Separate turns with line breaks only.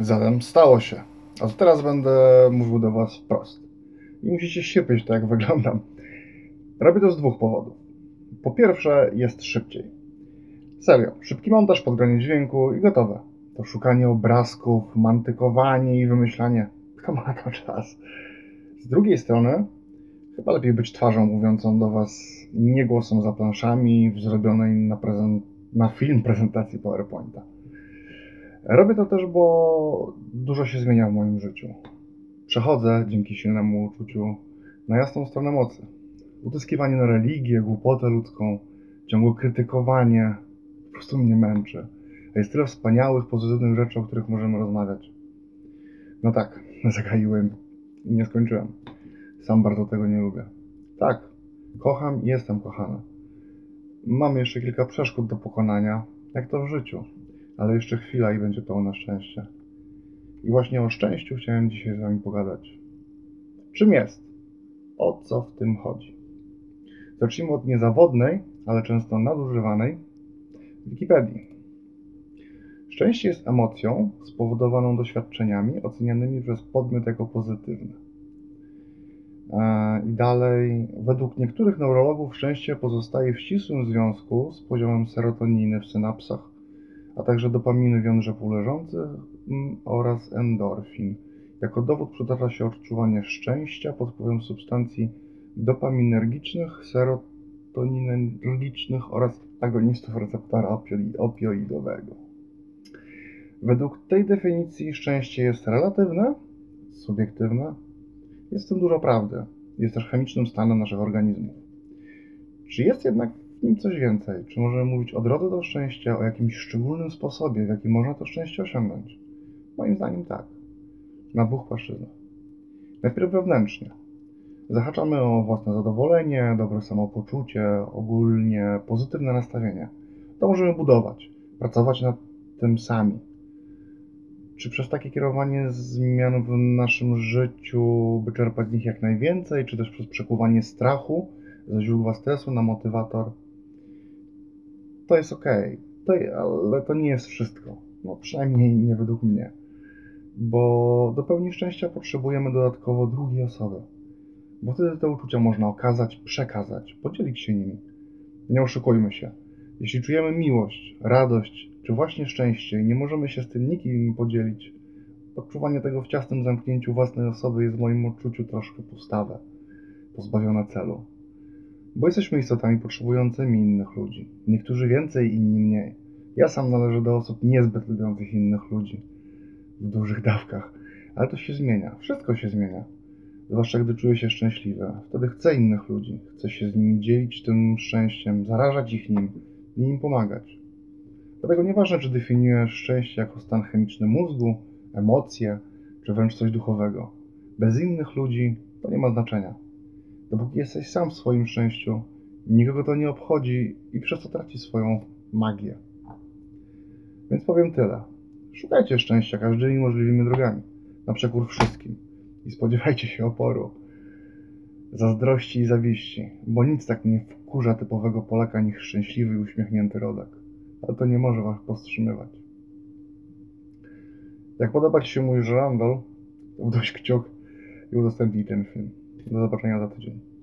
Zatem stało się. A teraz będę mówił do Was wprost. I musicie sierpieć to, jak wyglądam. Robię to z dwóch powodów. Po pierwsze, jest szybciej. Serio, szybki montaż, podgranie dźwięku i gotowe. To szukanie obrazków, mantykowanie i wymyślanie. To ma to czas. Z drugiej strony, chyba lepiej być twarzą mówiącą do Was, nie głosem za planszami w zrobionej na, na film prezentacji PowerPointa. Robię to też, bo dużo się zmienia w moim życiu. Przechodzę dzięki silnemu uczuciu na jasną stronę mocy. Utyskiwanie na religię, głupotę ludzką, ciągłe krytykowanie po prostu mnie męczy. A jest tyle wspaniałych, pozytywnych rzeczy, o których możemy rozmawiać. No tak, zagaiłem i nie skończyłem. Sam bardzo tego nie lubię. Tak, kocham i jestem kochany. Mam jeszcze kilka przeszkód do pokonania, jak to w życiu. Ale jeszcze chwila i będzie pełne szczęście. I właśnie o szczęściu chciałem dzisiaj z Wami pogadać. Czym jest? O co w tym chodzi? Zacznijmy od niezawodnej, ale często nadużywanej Wikipedii. Szczęście jest emocją spowodowaną doświadczeniami ocenianymi przez podmiot jako pozytywne. E, I dalej, według niektórych neurologów szczęście pozostaje w ścisłym związku z poziomem serotoniny w synapsach, a także dopaminy w jądrze półleżących mm, oraz endorfin. Jako dowód przytacza się odczuwanie szczęścia pod wpływem substancji dopaminergicznych, serotoninergicznych oraz agonistów receptora opioidowego. Według tej definicji szczęście jest relatywne, subiektywne. Jest w tym dużo prawdy. Jest też chemicznym stanem naszych organizmów. Czy jest jednak w nim coś więcej? Czy możemy mówić o drodze do szczęścia, o jakimś szczególnym sposobie, w jaki można to szczęście osiągnąć? Moim zdaniem tak. Na dwóch płaszczyznach. Najpierw wewnętrznie. Zahaczamy o własne zadowolenie, dobre samopoczucie, ogólnie pozytywne nastawienie. To możemy budować, pracować nad tym sami. Czy przez takie kierowanie zmian w naszym życiu, by czerpać z nich jak najwięcej, czy też przez przekuwanie strachu ze źródła stresu na motywator? To jest ok, to, ale to nie jest wszystko. No przynajmniej nie według mnie. Bo do pełni szczęścia potrzebujemy dodatkowo drugiej osoby bo wtedy te uczucia można okazać, przekazać, podzielić się nimi. Nie oszukujmy się. Jeśli czujemy miłość, radość, czy właśnie szczęście i nie możemy się z tym nikim podzielić, odczuwanie tego w ciasnym zamknięciu własnej osoby jest w moim odczuciu troszkę pustawe, pozbawione celu. Bo jesteśmy istotami potrzebującymi innych ludzi. Niektórzy więcej, inni mniej. Ja sam należę do osób niezbyt lubiących innych ludzi. W dużych dawkach. Ale to się zmienia. Wszystko się zmienia zwłaszcza gdy czuję się szczęśliwy. Wtedy chcę innych ludzi, chcę się z nimi dzielić tym szczęściem, zarażać ich nim i im pomagać. Dlatego nieważne, czy definiujesz szczęście jako stan chemiczny mózgu, emocje, czy wręcz coś duchowego. Bez innych ludzi to nie ma znaczenia. Dopóki jesteś sam w swoim szczęściu, nikogo to nie obchodzi i przez to traci swoją magię. Więc powiem tyle. Szukajcie szczęścia każdymi możliwymi drogami, na przekór wszystkim i spodziewajcie się oporu, zazdrości i zawiści, bo nic tak nie wkurza typowego Polaka niż szczęśliwy i uśmiechnięty rodak. Ale to nie może was powstrzymywać. Jak podoba Ci się mój żrandol, to wdoś kciuk i udostępnij ten film. Do zobaczenia za tydzień.